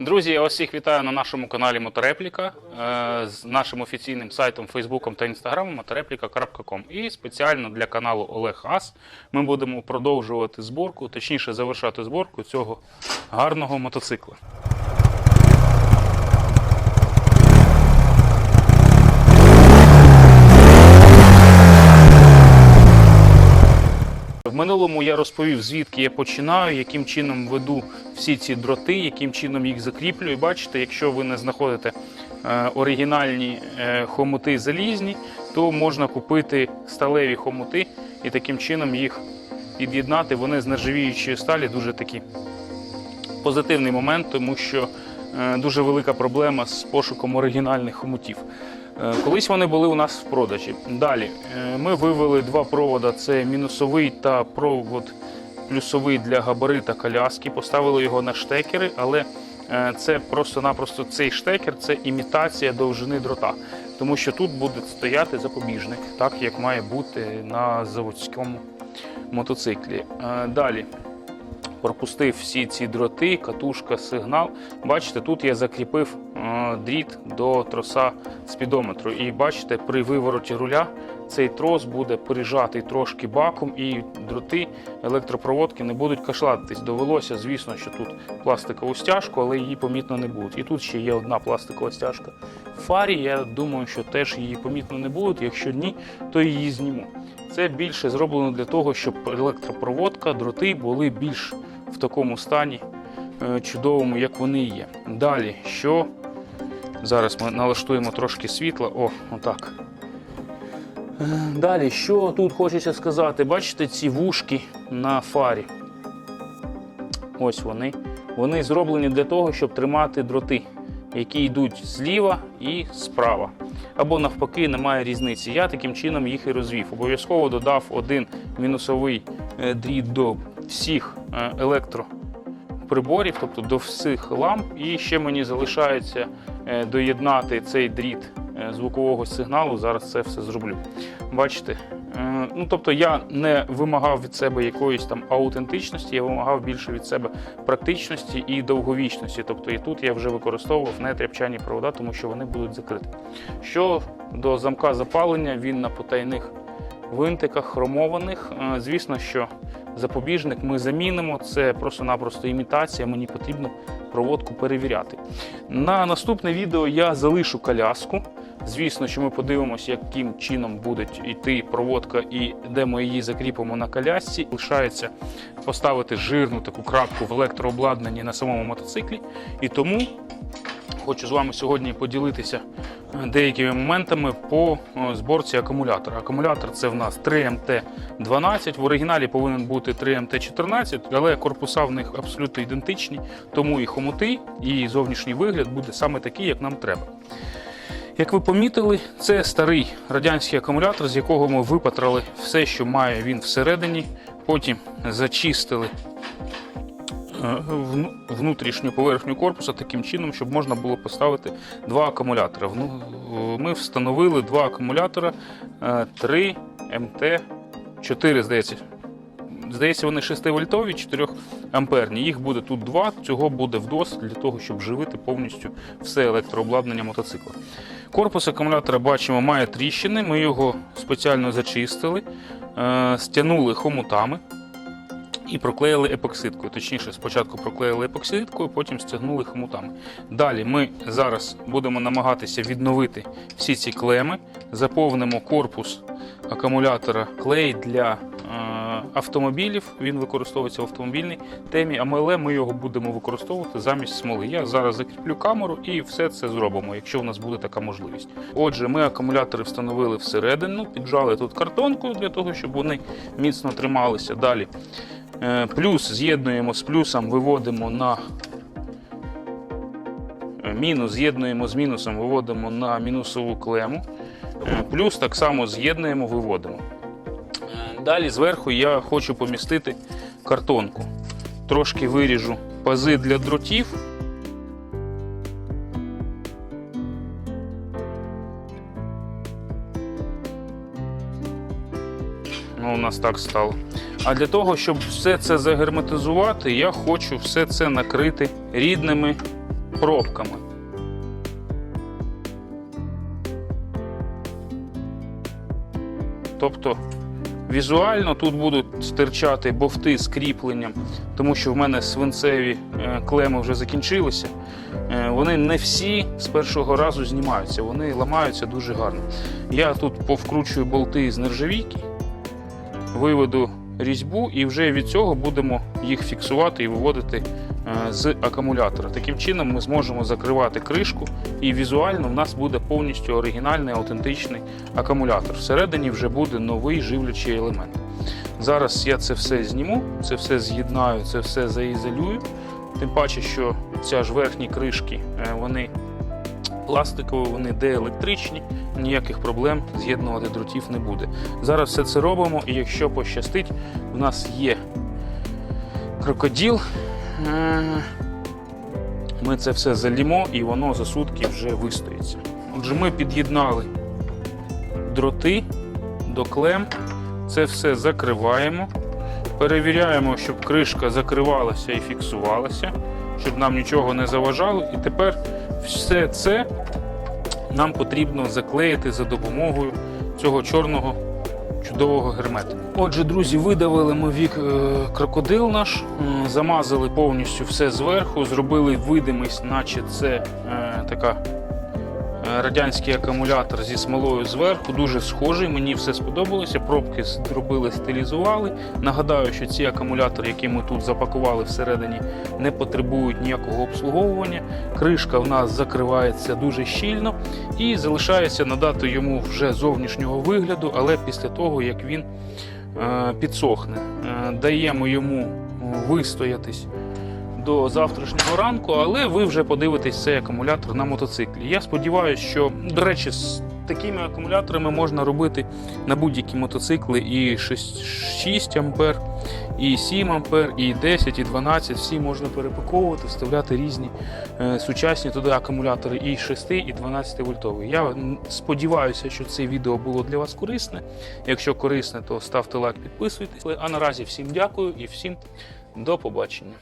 Друзі, я вас всіх вітаю на нашому каналі Моторепліка е, з нашим офіційним сайтом, Фейсбуком та Інстаграмом моторепліка.ком. І спеціально для каналу Олег Ас ми будемо продовжувати зборку, точніше завершати зборку цього гарного мотоцикла. Минулому я розповів, звідки я починаю, яким чином веду всі ці дроти, яким чином їх закріплюю. Бачите, якщо ви не знаходите е, оригінальні е, хомути залізні, то можна купити сталеві хомути і таким чином їх під'єднати. Вони з нержавіючої сталі дуже такі позитивний момент, тому що е, дуже велика проблема з пошуком оригінальних хомутів. Е, Колись вони були у нас в продажі. Далі е, ми вивели два провода: це мінусовий та провод плюсовий для габарита коляски. Поставили його на штекери, але е, це просто-напросто цей штекер це імітація довжини дрота. Тому що тут буде стояти запобіжник, так як має бути на заводському мотоциклі. Далі пропустив всі ці дроти, катушка, сигнал. Бачите, тут я закріпив дріт до троса спідометру. І бачите, при вивороті руля цей трос буде прижатий трошки баком, і дроти електропроводки не будуть кашлатись. Довелося, звісно, що тут пластикову стяжку, але її помітно не будуть. І тут ще є одна пластикова стяжка. В фарі я думаю, що теж її помітно не будуть. Якщо ні, то її зніму. Це більше зроблено для того, щоб електропроводка, дроти були більш в такому стані е, чудовому, як вони є. Далі, що зараз ми налаштуємо трошки світла. О, отак. Е, Далі, що тут хочеться сказати? Бачите ці вушки на фарі? Ось вони. Вони зроблені для того, щоб тримати дроти, які йдуть зліва і справа. Або навпаки, немає різниці. Я таким чином їх і розвів. Обов'язково додав один мінусовий е, дріт до всіх е, електроприборів, тобто до всіх ламп. І ще мені залишається доєднати цей дріт е, звукового сигналу. Зараз це все зроблю. Бачите? Е, Ну, тобто я не вимагав від себе якоїсь там аутентичності, я вимагав більше від себе практичності і довговічності. Тобто і тут я вже використовував нетряпчані провода, тому що вони будуть закриті. Що до замка запалення, він на потайних винтиках хромованих. Е, Звісно, що запобіжник ми замінимо. Це просто-напросто імітація. Мені потрібно проводку перевіряти. На наступне відео я залишу коляску. Звісно, що ми подивимося, яким чином буде йти проводка і де ми її закріпимо на колясці. Лишається поставити жирну таку крапку в електрообладнанні на самому мотоциклі. І тому хочу з вами сьогодні поділитися е, деякими моментами по е, зборці акумулятора. Акумулятор це в нас 3МТ12. В оригіналі повинен бути 3МТ14, але корпуса в них абсолютно ідентичні, тому і хомути, і зовнішній вигляд буде саме такий, як нам треба. Як ви помітили, це старий радянський акумулятор, з якого ми випатрали все, що має він всередині. Потім зачистили внутрішню поверхню корпуса таким чином, щоб можна було поставити два акумулятори. Е, Ми встановили два акумулятора е, 3 МТ4, здається. Здається, вони 6-вольтові, 4 амперні. Їх буде тут два. Цього буде вдосталь для того, щоб живити повністю все електрообладнання мотоцикла. Корпус акумулятора бачимо має тріщини. Ми його спеціально зачистили, е, стягнули хомутами і проклеїли епоксидкою. Точніше, спочатку проклеїли епоксидкою, потім стягнули хомутами. Далі ми зараз будемо намагатися відновити всі ці клеми, заповнимо корпус акумулятора клей для е, автомобілів. Він використовується в автомобільній темі, але ми його будемо використовувати замість смоли. Я зараз закріплю камеру і все це зробимо, якщо в нас буде така можливість. Отже, ми акумулятори встановили всередину, піджали тут картонку для того, щоб вони міцно трималися. Далі плюс з'єднуємо з плюсом, виводимо на е, мінус, з'єднуємо з мінусом, виводимо на мінусову клему. Е, Плюс так само з'єднуємо, виводимо. Е, Далі зверху я хочу помістити картонку. Трошки виріжу пази для дротів. Нас так стало. А для того, щоб все це загерметизувати, я хочу все це накрити рідними пробками. Тобто візуально тут будуть стирчати бовти з кріпленням, тому що в мене свинцеві е, клеми вже закінчилися. Е, Вони не всі з першого разу знімаються, вони ламаються дуже гарно. Я тут повкручую болти з нержавійки, виведу різьбу і вже від цього будемо їх фіксувати і виводити е, з акумулятора. Таким чином ми зможемо закривати кришку, і візуально в нас буде повністю оригінальний аутентичний акумулятор. Всередині вже буде новий живлячий елемент. Зараз я це все зніму, це все з'єднаю, це все заізолюю. Тим паче, що ця ж верхні кришки е, вони пластикові, вони деелектричні, ніяких проблем з'єднувати дротів не буде. Зараз все це робимо, і якщо пощастить, в нас є крокодил. Е, Ми це все залімо і воно за сутки вже вистоїться. Отже, ми під'єднали дроти до клем, це все закриваємо. Перевіряємо, щоб кришка закривалася і фіксувалася, щоб нам нічого не заважало. І тепер все це нам потрібно заклеїти за допомогою цього чорного чудового гермету. Отже, друзі, видавили ми вік е, крокодил наш, замазали повністю все зверху, зробили видимість, наче це е, така е, радянський акумулятор зі смолою зверху. Дуже схожий. Мені все сподобалося. Пробки зробили, стилізували. Нагадаю, що ці акумулятори, які ми тут запакували всередині, не потребують ніякого обслуговування. Кришка в нас закривається дуже щільно і залишається надати йому вже зовнішнього вигляду, але після того, як він е, підсохне. Е, Даємо йому вистоятись до завтрашнього ранку, але ви вже подивитесь цей акумулятор на мотоциклі. Я сподіваюся, що, до речі, такими акумуляторами можна робити на будь-які мотоцикли і 6, 6 ампер, і 7 ампер, і 10, і 12. Всі можна перепаковувати, вставляти різні е, сучасні туди акумулятори і 6, і 12 вольтовий. Я сподіваюся, що це відео було для вас корисне. Якщо корисне, то ставте лайк, підписуйтесь. А наразі всім дякую і всім до побачення.